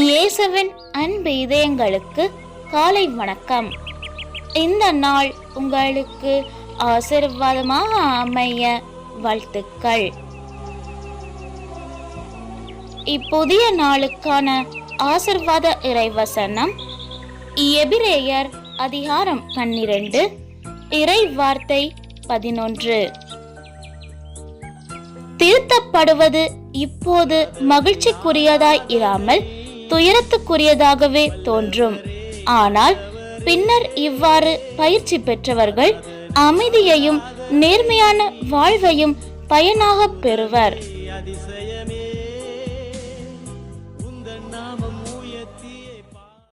இயேசுவின் அன்பு இதயங்களுக்கு காலை வணக்கம். இந்த நாள் உங்களுக்கு ஆசீர்வாதமாக அமைய வாழ்த்துக்கள். இப்புதிய நாளுக்கான ஆசிர்வாத இறைவசனம் எபிரேயர் அதிகாரம் பன்னிரண்டு இறை வார்த்தை பதினொன்று. திருத்தப்படுவது இப்போது மகிழ்ச்சிக்குரியதாய் இராமல் துயரத்துக்குரியதாகவே தோன்றும். ஆனால் பின்னர் இவ்வாறு பயிற்சி பெற்றவர்கள் அமைதியையும் நேர்மையான வாழ்வையும் பயனாக பெறுவர்.